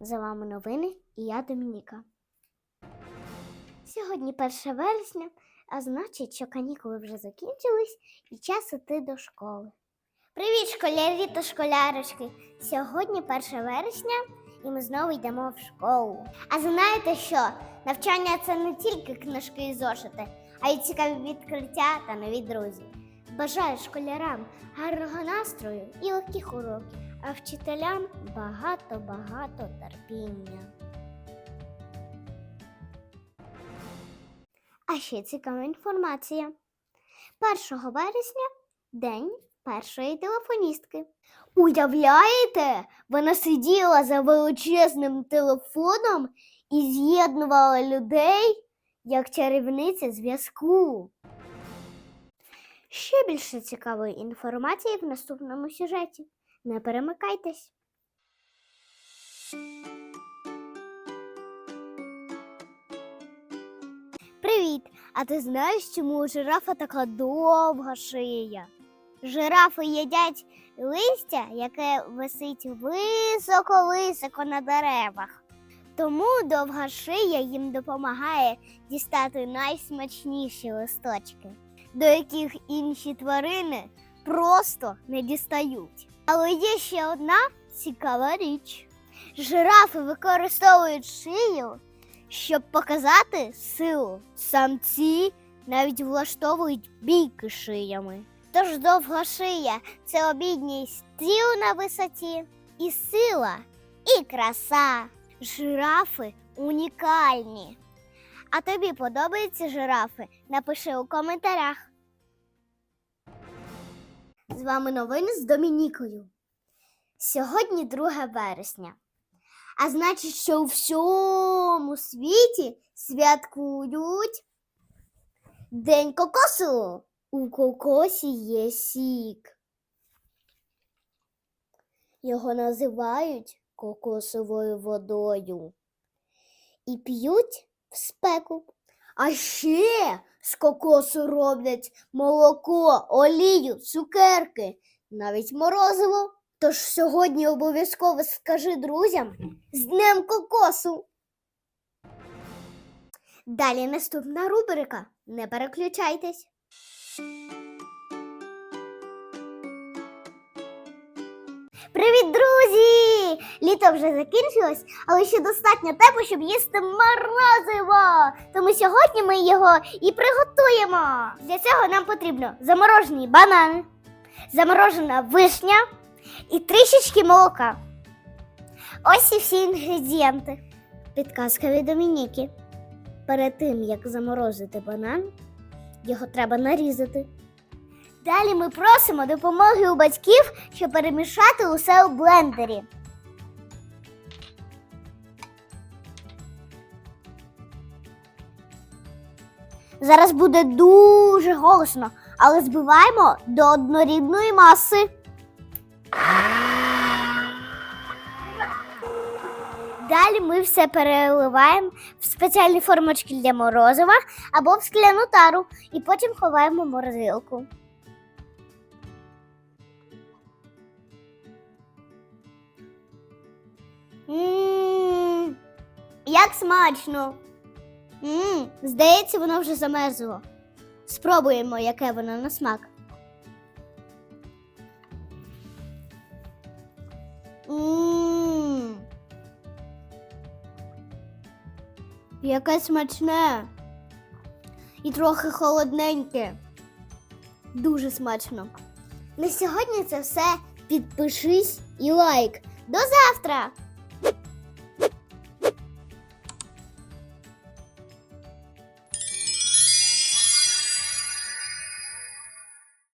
За вами новини і я Домініка. Сьогодні 1 вересня, а значить, що канікули вже закінчились і час іти до школи. Привіт, школярі та школярочки! Сьогодні 1 вересня і ми знову йдемо в школу. А знаєте що? Навчання це не тільки книжки і зошити, а й цікаві відкриття та нові друзі. Бажаю школярам гарного настрою і легких уроків, а вчителям багато-багато терпіння. А ще цікава інформація. 1 вересня день першої телефоністки. Уявляєте, вона сиділа за величезним телефоном і з'єднувала людей як чарівниця зв'язку. Ще більше цікавої інформації в наступному сюжеті. Не перемикайтесь. Привіт! А ти знаєш, чому у жирафа така довга шия? Жирафи їдять листя, яке висить високо-високо на деревах. Тому довга шия їм допомагає дістати найсмачніші листочки, до яких інші тварини просто не дістають. Але є ще одна цікава річ: жирафи використовують шию, щоб показати силу. Самці навіть влаштовують бійки шиями. Тож довга шия це обідність тіл на висоті, і сила, і краса. Жирафи унікальні. А тобі подобаються жирафи? Напиши у коментарях. З вами новини з Домінікою. Сьогодні 2 вересня. А значить, що у всьому світі святкують День кокосу. У кокосі є сік. Його називають кокосовою водою і п'ють в спеку. А ще з кокосу роблять молоко, олію, цукерки, навіть морозиво. Тож сьогодні обов'язково скажи друзям з Днем кокосу. Далі наступна рубрика. Не переключайтесь. Привіт, друзі! Літо вже закінчилось, але ще достатньо тепло, щоб їсти морозиво. Тому сьогодні ми його і приготуємо. Для цього нам потрібно заморожені банани, заморожена вишня і трішечки молока. Ось і всі інгредієнти. Підказка від Домініки. Перед тим, як заморозити банан, його треба нарізати. Далі ми просимо допомоги у батьків, щоб перемішати усе у блендері. Зараз буде дуже голосно, але збиваємо до однорідної маси. Далі ми все переливаємо в спеціальні формочки для морозива або в скляну тару і потім ховаємо морозилку. Мм, як смачно. Мм, здається, воно вже замерзло. Спробуємо, яке воно на смак. Мм. Яке смачне. І трохи холодненьке. Дуже смачно. На сьогодні це все. Підпишись і лайк. До завтра!